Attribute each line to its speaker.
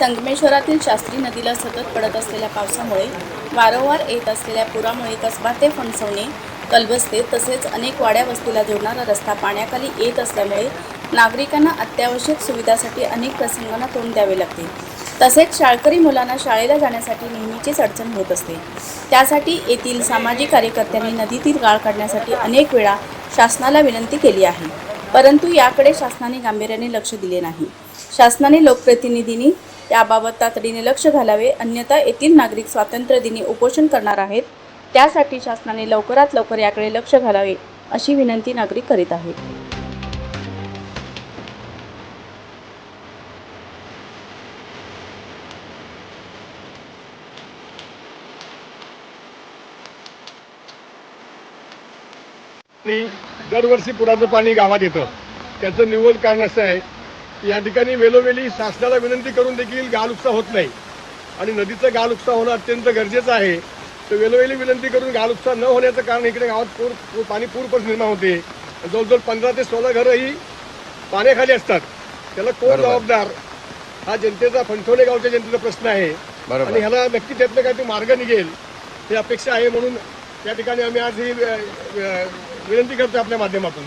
Speaker 1: संगमेश्वरातील शास्त्री नदीला सतत पडत असलेल्या पावसामुळे वारंवार येत असलेल्या पुरामुळे कसबा ते फणसवणे कलबस्ते तसेच अनेक वाड्या वस्तीला जोडणारा रस्ता पाण्याखाली येत असल्यामुळे नागरिकांना अत्यावश्यक सुविधासाठी अनेक प्रसंगांना तोंड द्यावे लागते. तसेच शाळकरी मुलांना शाळेला जाण्यासाठी नेहमीचीच अडचण होत असते. त्यासाठी येथील सामाजिक कार्यकर्त्यांनी नदीतील गाळ काढण्यासाठी अनेक वेळा शासनाला विनंती केली आहे. परंतु याकडे शासनाने गांभीर्याने लक्ष दिले नाही. शासनाने लोकप्रतिनिधींनी त्याबाबत तातडीने लक्ष घालावे. अन्यथा येथील नागरिक स्वातंत्र्य दिनी उपोषण करणार आहेत. त्यासाठी शासनाने लवकरात लवकर याकडे लक्ष घालावे अशी विनंती नागरिक करीत आहेत.
Speaker 2: दरवर्षी पुराचं पाणी गावात येतं. त्याचं निवड कारण असं आहे या ठिकाणी वेळोवेळी शासनाला विनंती करून देखील गाळ उपसा होत नाही. आणि नदीचं गाळ उपसा होणं अत्यंत गरजेचं आहे. तर वेळोवेळी विनंती करून गाळ उपसा न होण्याचं कारण इकडे गावात पूर पाणी पूर निर्माण होते. जवळजवळ पंधरा ते सोळा घरं ही पाण्याखाली असतात. त्याला कोण. जबाबदार? हा जनतेचा फंटोले गावच्या जनतेचा प्रश्न आहे. आणि ह्याला नक्की त्यातनं काहीतरी मार्ग निघेल ही अपेक्षा आहे म्हणून या ठिकाणी आम्ही आज ही विनंती करतो आपल्या माध्यमातून.